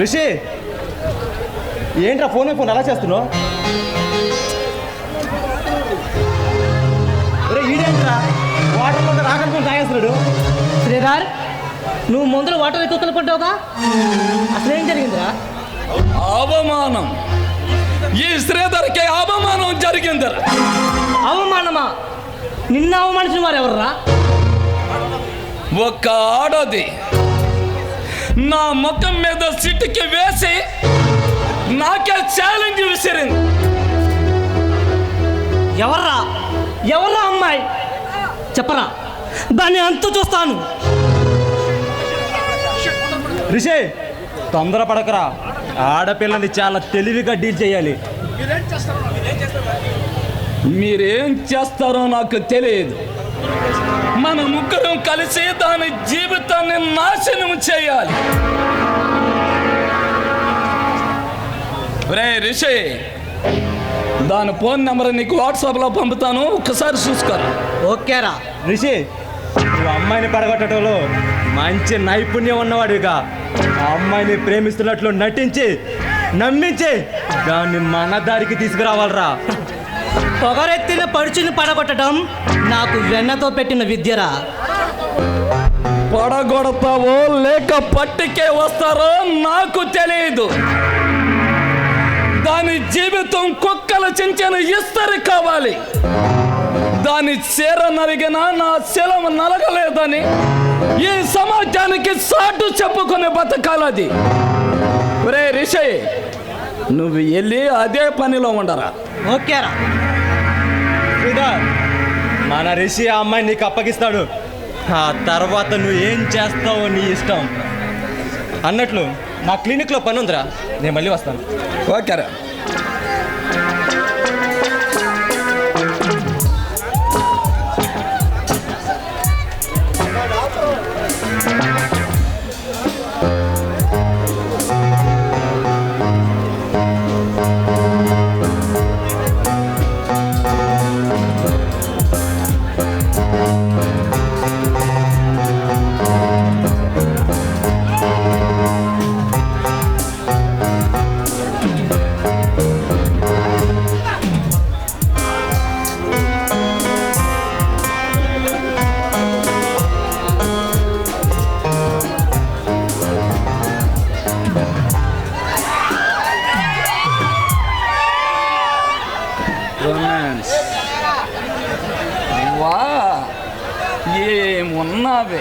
ఋషి ఏంట్రా phone phone అలా చేస్తున్నావు? ఈడేంట్రా? వాటర్లో రాకనుకుని తాగేస్తున్నాడు. శ్రీధర్ నువ్వు ముందర వాటర్ ఎక్కువ పడ్డావుగా అసలు ఏం జరిగిందిరా? అవమానం. ఈ శ్రీధర్కి అవమానం జరిగింది. అవమానమా? నిన్న అవమానించిన వారు ఎవర్రా? ఒక ఆడది నా ముఖం మీద సిట్టుకి వేసి నాకే ఛాలెంజ్ విసిరింది. ఎవర్రా? ఎవర్రా అమ్మాయి? చెప్పరా? దాన్ని అంతు చూస్తాను. ఋషి తొందరపడకరా. ఆడపిల్లని చాలా తెలివిగా డీల్ చేయాలి. మీరేం చేస్తారో నాకు తెలియదు. మన ముగ్గురం కలిసి దాని జీవితాన్ని నాశనం చేయాలి. రే రిషి దాని ఫోన్ నెంబర్ నీకు వాట్సాప్లో పంపుతాను ఒకసారి చూసుకోరా ఓకేరా. నువ్వు అమ్మాయిని పడగొట్టడంలో మంచి నైపుణ్యం ఉన్నవాడుగా. ఆ అమ్మాయిని ప్రేమిస్తున్నట్లు నటించి నమ్మించి దాన్ని మన దారికి తీసుకురావాలరా. పొగరెత్తిన పడుచుని పడగొట్టడం నాకు వెన్నతో పెట్టిన విద్యరా. పడగొడతావో లేక పట్టికే వస్తారో నాకు తెలియదు దాని జీవితం కుక్కల చించిన ఇస్తారు కావాలి. దాని చీర నలిగిన నా శిలం నలగలేదని ఈ సమాజానికి సాటు చెప్పుకునే బతకాలది. రే రిషి నువ్వు వెళ్ళి అదే పనిలో ఉండరా. ఓకేరా శ్రీధర్ మన రిషి ఆ అమ్మాయిని నీకు అప్పగిస్తాడు. ఆ తర్వాత నువ్వు ఏం చేస్తావో నీ ఇష్టం. అన్నట్లు నా క్లినిక్లో పని ఉందిరా నేను మళ్ళీ వస్తాను. ఓకేరా ஒன்றாவே